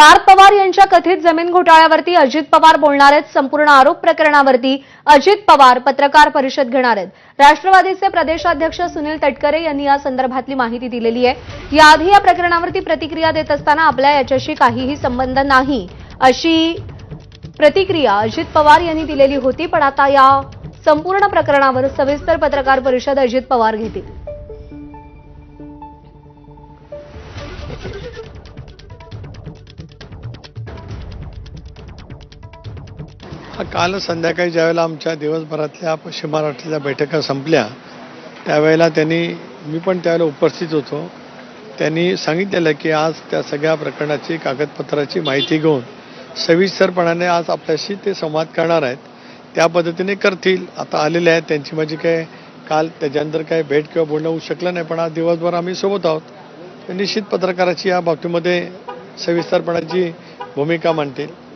पार्थ पवार यांच्या कथित जमीन घोटाळ्यावरती अजित पवार बोलणार आहेत संपूर्ण आरोप प्रकरणावरती अजित पवार पत्रकार परिषद घेणार आहेत. राष्ट्रवादीचे प्रदेशाध्यक्ष सुनील तटकरे यांनी या संदर्भातली माहिती दिलेली आहे. याआधी या प्रकरणावरती प्रतिक्रिया देत असताना आपल्या याच्याशी काहीही संबंध नाही अशी प्रतिक्रिया अजित पवार यांनी दिलेली होती पण आता या संपूर्ण प्रकरणावर सविस्तर पत्रकार परिषद अजित पवार घेतील. काल संध्याकाळी ज्यावेळेला आमच्या दिवसभरातल्या पश्चिम महाराष्ट्रातल्या बैठका संपल्या त्यावेळेला त्यांनी मी पण त्यावेळेला उपस्थित होतो त्यांनी सांगितलेलं की आज त्या सगळ्या प्रकरणाची कागदपत्राची माहिती घेऊन सविस्तरपणाने आज आपल्याशी ते संवाद करणार आहेत. त्या पद्धतीने करतील. आता आलेले आहेत त्यांची माझी काय काल त्याच्यानंतर काय भेट किंवा बोलणं होऊ शकलं नाही पण आज दिवसभर आम्ही सोबत आहोत. निश्चित पत्रकाराची या बाबतीमध्ये सविस्तरपणाची भूमिका मांडतील.